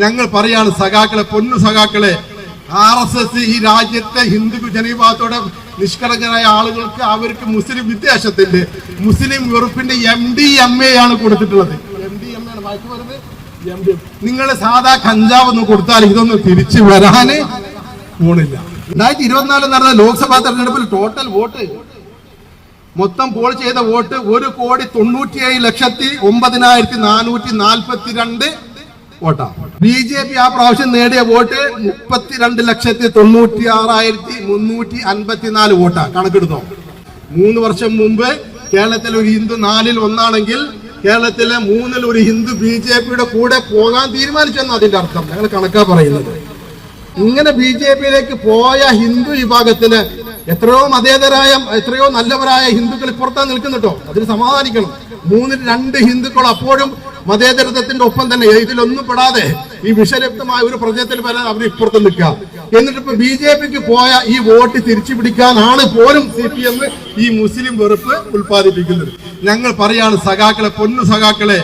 ഞങ്ങൾ പറയാണ് സഖാക്കളെ പൊന്നു സഖാക്കളെ ആർ എസ് എസ് ഈ രാജ്യത്തെ ഹിന്ദു ജനവിഭാഗത്തോടെ നിഷ്കളങ്കരായ ആളുകൾക്ക് അവർക്ക് മുസ്ലിം വിദ്വേഷത്തിന്റെ മുസ്ലിം വെറുപ്പിന്റെ എം ഡി എം എ ആണ് കൊടുത്തിട്ടുള്ളത്. എം ഡി എം ആണ്. മയക്കുമരുന്ന് നിങ്ങൾ സാധാ കഞ്ചാവ് ഒന്ന് കൊടുത്താൽ ഇതൊന്നും തിരിച്ചു വരാന് പോണില്ല. രണ്ടായിരത്തി ഇരുപത്തിനാലിൽ നടന്ന ലോക്സഭാ തെരഞ്ഞെടുപ്പിൽ ടോട്ടൽ വോട്ട്. മൊത്തം പോൾ ചെയ്ത വോട്ട് ഒരു കോടി തൊണ്ണൂറ്റിയേഴ് ലക്ഷത്തി ഒമ്പതിനായിരത്തി നാനൂറ്റി നാൽപ്പത്തി രണ്ട് വോട്ടാണ്. ബി ജെ പി ആ പ്രാവശ്യം നേടിയ വോട്ട് മുപ്പത്തിരണ്ട് ലക്ഷത്തി തൊണ്ണൂറ്റി ആറായിരത്തി മുന്നൂറ്റി അൻപത്തിനാല് വോട്ടാണ് കണക്കെടുത്തോ. മൂന്ന് വർഷം മുമ്പ് കേരളത്തിൽ ഒരു ഹിന്ദു നാലിൽ ഒന്നാണെങ്കിൽ കേരളത്തിലെ മൂന്നിൽ ഒരു ഹിന്ദു ബി ജെ പിയുടെ കൂടെ പോകാൻ തീരുമാനിച്ചെന്ന് അതിന്റെ അർത്ഥം. ഞങ്ങൾ കണക്കാ പറയുന്നത്. ഇങ്ങനെ ബി ജെ പിയിലേക്ക് പോയ ഹിന്ദു വിഭാഗത്തിന് എത്രയോ മതേതരായ എത്രയോ നല്ലവരായ ഹിന്ദുക്കൾ ഇപ്പുറത്താ നിൽക്കുന്നുട്ടോ. അതിന് സമാധാനിക്കണം. മൂന്നിൽ രണ്ട് ഹിന്ദുക്കൾ അപ്പോഴും മതേതരത്വത്തിന്റെ ഒപ്പം തന്നെ ഇതിലൊന്നും പെടാതെ ഈ വിഷലിപ്തമായ ഒരു പ്രചയത്തിൽ വരാൻ അവർ ഇപ്പുറത്ത് നിൽക്കുക. എന്നിട്ട് ഇപ്പൊ ബി ജെ പിക്ക് പോയ ഈ വോട്ട് തിരിച്ചു പിടിക്കാനാണ് പോലും സി പി എം ഈ മുസ്ലിം വെറുപ്പ് ഉൽപ്പാദിപ്പിക്കുന്നത്. ഞങ്ങൾ പറയാണ് സഖാക്കളെ പൊന്നു സഖാക്കളെ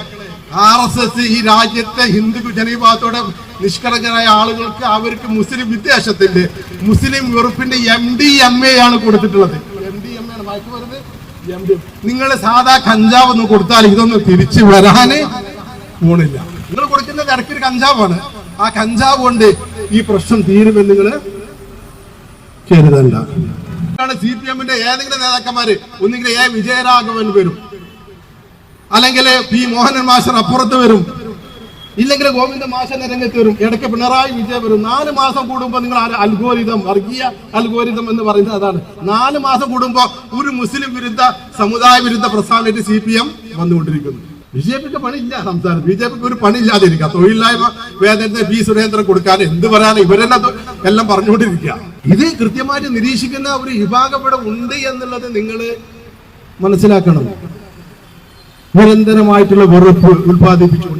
ആർ എസ് എസ് ഈ രാജ്യത്തെ ഹിന്ദു ജനവിഭാഗത്തോടെ നിഷ്കളങ്കരായ ആളുകൾക്ക് അവർക്ക് മുസ്ലിം വിദ്വേഷത്തിന്റെ മുസ്ലിം വെറുപ്പിന്റെ എം ഡി എം എ ആണ് കൊടുത്തിട്ടുള്ളത്. എം ഡി എം എ ആണ് വായിക്കുന്നത് നിങ്ങൾ സാധാ കഞ്ചാവ് ഒന്ന് കൊടുത്താൽ ഇതൊന്ന് തിരിച്ചു വരാന് പോണില്ല നിങ്ങൾ കൊടുക്കുന്ന ഇടയ്ക്കൊരു കഞ്ചാവാണ്. ആ കഞ്ചാവ് കൊണ്ട് ഈ പ്രശ്നം തീരുമെന്ന് നിങ്ങൾ കരുതണ്ട. സി പി എമ്മിന്റെ ഏതെങ്കിലും നേതാക്കന്മാര് ഒന്നുകിൽ എ വിജയരാഘവൻ വരും. അല്ലെങ്കിൽ പി മോഹനൻ മാസ്റ്റർ അപ്പുറത്ത് വരും. ഇല്ലെങ്കിൽ ഗോവിന്ദ മാഷന്റെ രംഗത്ത് വരും. ഇടയ്ക്ക് പിണറായി വിജയൻ വരും. നാല് മാസം കൂടുമ്പോൾ നിങ്ങൾ അൽഗോരിതം വർഗീയ അൽഗോരിതം എന്ന് പറയുന്നത് അതാണ്. നാല് മാസം കൂടുമ്പോൾ ഒരു മുസ്ലിം വിരുദ്ധ സമുദായ വിരുദ്ധ പ്രസ്ഥാനമായിട്ട് സി പി എം വന്നുകൊണ്ടിരിക്കുന്നു. ബി ജെ പിക്ക് പണിയില്ല സംസ്ഥാനത്ത് ബി ജെ പിക്ക് ഒരു പണിയില്ലാതിരിക്കുക. തൊഴിലില്ലായ്മ വേതനത്തിന് പി സുരേന്ദ്രൻ കൊടുക്കാൻ എന്ത് പറയാൻ ഇവരെല്ലാം എല്ലാം പറഞ്ഞുകൊണ്ടിരിക്കുക. ഇത് കൃത്യമായിട്ട് നിരീക്ഷിക്കുന്ന ഒരു വിഭാഗം ഉണ്ട് എന്നുള്ളത് നിങ്ങൾ മനസ്സിലാക്കണം. നിരന്തരമായിട്ടുള്ള വെറുപ്പ് ഉൽപ്പാദിപ്പിച്ചുകൊണ്ടിരിക്കുക.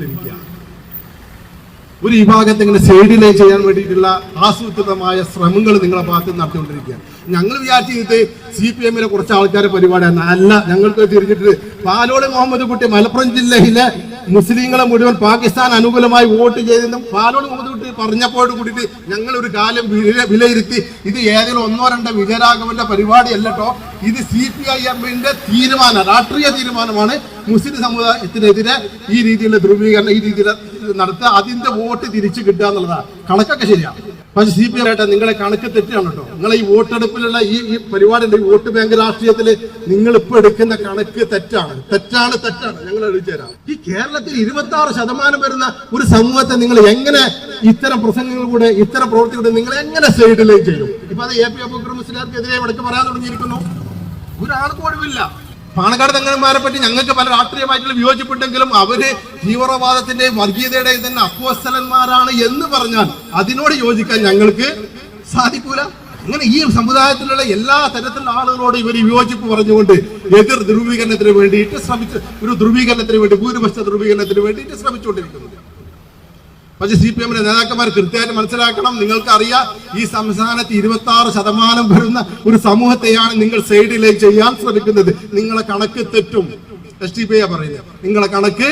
ഒരു വിഭാഗത്തെ ഇങ്ങനെ സൈഡിലേ ചെയ്യാൻ വേണ്ടിയിട്ടുള്ള ആസൂത്രിതമായ ശ്രമങ്ങൾ നിങ്ങളെ ഭാഗത്ത് നിന്ന് ഞങ്ങൾ ഞങ്ങൾ ചെയ്ത് സി പി എമ്മിലെ കുറച്ച് ആൾക്കാരെ പരിപാടിയാണ് അല്ല ഞങ്ങൾക്ക് തിരിഞ്ഞിട്ട് പാലോട് മുഹമ്മദ് കുട്ടി മലപ്പുറം ജില്ലയിലെ മുസ്ലിങ്ങളെ മുഴുവൻ പാകിസ്ഥാൻ അനുകൂലമായി വോട്ട് ചെയ്തെന്നും പാലോട് മുഹമ്മദ് പറഞ്ഞപ്പോഴും കൂടിയിട്ട് ഞങ്ങൾ ഒരു കാലം വിലയിരുത്തി. ഇത് ഏതെങ്കിലും ഒന്നോ രണ്ടോ വിജയരാഘവന്റെ പരിപാടി അല്ലട്ടോ ഇത് സി പി ഐ എമ്മിന്റെ തീരുമാനം രാഷ്ട്രീയ തീരുമാനമാണ് മുസ്ലിം സമുദായത്തിനെതിരെ ഈ രീതിയിലുള്ള ധ്രുവീകരണം ഈ രീതിയിൽ നടത്തുക. അതിന്റെ വോട്ട് തിരിച്ചു കിട്ടുക എന്നുള്ളതാണ്. കണക്കൊക്കെ ശരിയാണ് പക്ഷെ സി പി ഐട്ടെ നിങ്ങളെ കണക്ക് തെറ്റാണ് കേട്ടോ നിങ്ങളെ ഈ വോട്ടെടുപ്പിലുള്ള ഈ ഈ പരിപാടിയുടെ വോട്ട് ബാങ്ക് രാഷ്ട്രീയത്തിൽ നിങ്ങൾ ഇപ്പൊ എടുക്കുന്ന കണക്ക് തെറ്റാണ്. തെറ്റാണ് തെറ്റാണ്. ഞങ്ങൾ എഴുതി തരാം. ഈ കേരളത്തിൽ ഇരുപത്തി ആറ് ശതമാനം വരുന്ന ഒരു സമൂഹത്തെ നിങ്ങൾ എങ്ങനെ ഇത്തരം പ്രസംഗങ്ങളിലൂടെ ഇത്തരം പ്രവൃത്തികളുടെ നിങ്ങൾ എങ്ങനെ സൈഡിലേക്ക് ചെയ്യും? ഇപ്പൊ അത് എ പി അബൂക്കർ മുസ്ലിയാർക്കെതിരെ ഇടയ്ക്ക് പറയാൻ തുടങ്ങിയിരിക്കുന്നു. ഒരാൾക്ക് ഒഴിവില്ല. പാണക്കാട് തങ്ങന്മാരെ പറ്റി ഞങ്ങൾക്ക് പല രാഷ്ട്രീയമായിട്ടുള്ള വിയോജിപ്പുണ്ടെങ്കിലും അവർ തീവ്രവാദത്തിന്റെയും വർഗീയതയുടെയും തന്നെ അക്വസ്ഥലന്മാരാണ് എന്ന് പറഞ്ഞാൽ അതിനോട് യോജിക്കാൻ ഞങ്ങൾക്ക് സാധിക്കൂല. അങ്ങനെ ഈ സമുദായത്തിലുള്ള എല്ലാ തരത്തിലുള്ള ആളുകളോട് ഇവർ വിയോജിപ്പ് പറഞ്ഞുകൊണ്ട് എതിർ ധ്രുവീകരണത്തിന് വേണ്ടിയിട്ട് ശ്രമിച്ച് ഒരു ധ്രുവീകരണത്തിന് വേണ്ടി ഭൂരിപക്ഷ ധ്രുവീകരണത്തിന് വേണ്ടിയിട്ട് ശ്രമിച്ചുകൊണ്ടിരിക്കുന്നു. പക്ഷെ സി പി എമ്മിന്റെ നേതാക്കന്മാർ കൃത്യമായിട്ട് മനസ്സിലാക്കണം. നിങ്ങൾക്ക് അറിയാം ഈ സംസ്ഥാനത്ത് ഇരുപത്തി ആറ് ശതമാനം വരുന്ന ഒരു സമൂഹത്തെയാണ് നിങ്ങൾ സൈഡിലേക്ക് ചെയ്യാൻ ശ്രമിക്കുന്നത്. നിങ്ങളെ കണക്ക് തെറ്റും. എസ് ടി പി പറയുന്നത്. നിങ്ങളെ കണക്ക്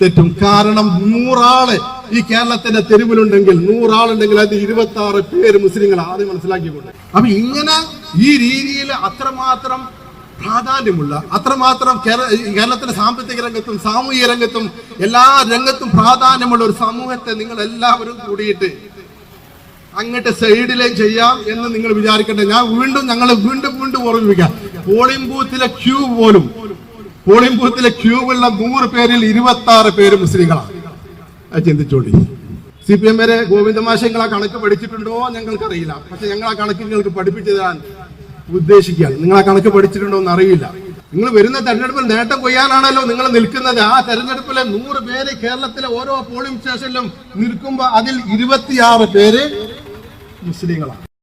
തെറ്റും. കാരണം നൂറാൾ ഈ കേരളത്തിന്റെ തെരുവിലുണ്ടെങ്കിൽ നൂറാളുണ്ടെങ്കിൽ അത് ഇരുപത്തി ആറ് പേര് മുസ്ലിങ്ങൾ ആദ്യം മനസ്സിലാക്കിക്കൊണ്ട്. അപ്പൊ ഇങ്ങനെ ഈ രീതിയിൽ അത്രമാത്രം പ്രാധാന്യമുള്ള അത്രമാത്രം കേര- കേരളത്തിലെ സാമ്പത്തിക രംഗത്തും സാമൂഹിക രംഗത്തും എല്ലാ രംഗത്തും പ്രാധാന്യമുള്ള ഒരു സമൂഹത്തെ നിങ്ങൾ എല്ലാവരും കൂടിയിട്ട് അങ്ങോട്ട് സൈഡിലേക്ക് ചെയ്യാം എന്ന് നിങ്ങൾ വിചാരിക്കട്ടെ ഞാൻ വീണ്ടും ഞങ്ങൾ വീണ്ടും വീണ്ടും ഓർമ്മിപ്പിക്കാം. പോളിംഗ് ബൂത്തിലെ ക്യൂ പോലും പോളിംഗ് ബൂത്തിലെ ക്യൂ ഉള്ള നൂറ് പേരിൽ ഇരുപത്തി ആറ് പേര് മുസ്ലിങ്ങളാണ്. അത് ചിന്തിച്ചോളി. സി പി എം വരെ ഗോവിന്ദമാശ നിങ്ങൾ ആ കണക്ക് പഠിച്ചിട്ടുണ്ടോ ഞങ്ങൾക്കറിയില്ല. പക്ഷെ ഞങ്ങൾ ആ കണക്ക് നിങ്ങൾക്ക് പഠിപ്പിച്ചു തരാൻ ഉദ്ദേശിക്കുകയാണ്. നിങ്ങൾ ആ കണക്ക് പഠിച്ചിട്ടുണ്ടോ എന്ന് അറിയില്ല. നിങ്ങൾ വരുന്ന തെരഞ്ഞെടുപ്പിൽ നേട്ടം കൊയ്യാനാണല്ലോ നിങ്ങൾ നിൽക്കുന്നത്. ആ തെരഞ്ഞെടുപ്പിലെ നൂറ് പേര് കേരളത്തിലെ ഓരോ പോളിംഗ് സ്റ്റേഷനിലും നിൽക്കുമ്പോൾ അതിൽ ഇരുപത്തിയാറ് പേര് മുസ്ലിങ്ങളാണ്.